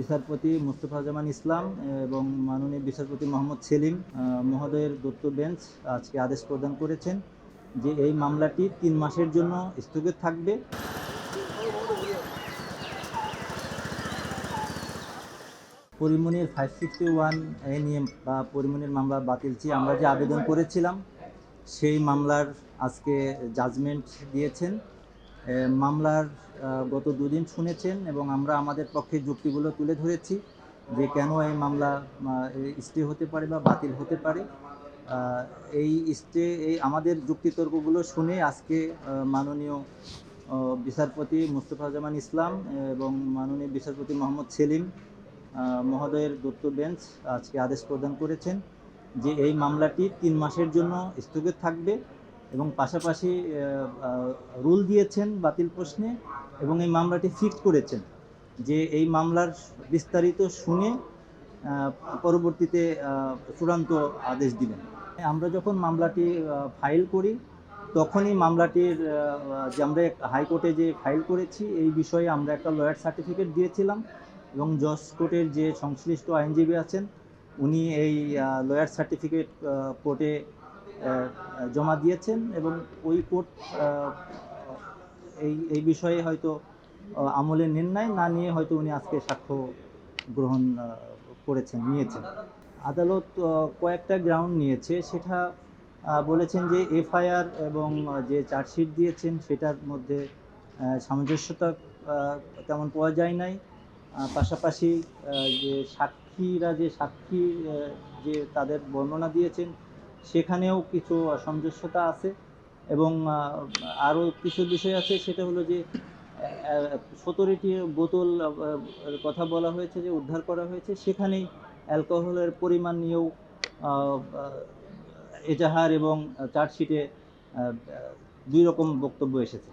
বিচারপতি মুস্তফা জামান ইসলাম এবং মাননীয় বিচারপতি মোহাম্মদ সেলিম মহোদয়ের দত্ত বেঞ্চ আজকে আদেশ প্রদান করেছেন যে এই মামলাটি তিন মাসের জন্য স্থগিত থাকবে। পরিমণির ফাইভ সিক্সটি ওয়ান এ নিয়ে বা পরিমণির মামলা বাতিল চেয়ে আমরা যে আবেদন করেছিলাম, সেই মামলার আজকে জাজমেন্ট দিয়েছেন। মামলার গত দুদিন শুনেছেন এবং আমরা আমাদের পক্ষে যুক্তিগুলো তুলে ধরেছি যে কেন এই মামলা স্টে হতে পারে বা বাতিল হতে পারে। এই স্টে, এই আমাদের যুক্তিতর্কগুলো শুনে আজকে মাননীয় বিচারপতি মুস্তফা জামান ইসলাম এবং মাননীয় বিচারপতি মোহাম্মদ সেলিম মহোদয়ের দত্ত বেঞ্চ আজকে আদেশ প্রদান করেছেন যে এই মামলাটি তিন মাসের জন্য স্থগিত থাকবে। এবং পাশাপাশি রুল দিয়েছেন বাতিল প্রশ্নে এবং এই মামলাটি ফিক্স করেছেন যে এই মামলার বিস্তারিত শুনে পরবর্তীতে চূড়ান্ত আদেশ দিবেন। আমরা যখন মামলাটি ফাইল করি, তখনই মামলাটির যে আমরা হাইকোর্টে যে ফাইল করেছি, এই বিষয়ে আমরা একটা লয়ার সার্টিফিকেট দিয়েছিলাম এবং জজ কোর্টের যে সংশ্লিষ্ট আইনজীবী আছেন, উনি এই লয়ার সার্টিফিকেট কোর্টে জমা দিয়েছেন এবং ওই কোর্ট এই এই বিষয়ে হয়তো আমলে নেন নাই, না নিয়ে হয়তো উনি আজকে সাক্ষ্য গ্রহণ করেছেন, নিয়েছেন। আদালত কয়েকটা গ্রাউন্ড নিয়েছে। সেটা বলেছেন যে এফআইআর এবং যে চার্জশিট দিয়েছেন, সেটার মধ্যে সামঞ্জস্যতা তেমন পাওয়া যায় নাই। পাশাপাশি যে সাক্ষীরা, যে সাক্ষী যে তাদের বর্ণনা দিয়েছেন সেখানেও কিছু অসামঞ্জস্যতা আছে এবং আরও কিছু বিষয় আছে, সেটা হলো যে সতেরোটি বোতল কথা বলা হয়েছে যে, উদ্ধার করা হয়েছে, সেখানেই অ্যালকোহলের পরিমাণ নিয়েও এজাহার এবং চার্জশিটে দুই রকম বক্তব্য এসেছে।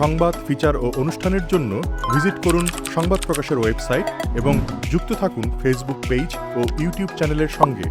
সংবাদ, ফিচার ও অনুষ্ঠানের জন্য ভিজিট করুন সংবাদ প্রকাশের ওয়েবসাইট এবং যুক্ত থাকুন ফেসবুক পেজ ও ইউটিউব চ্যানেলের সঙ্গে।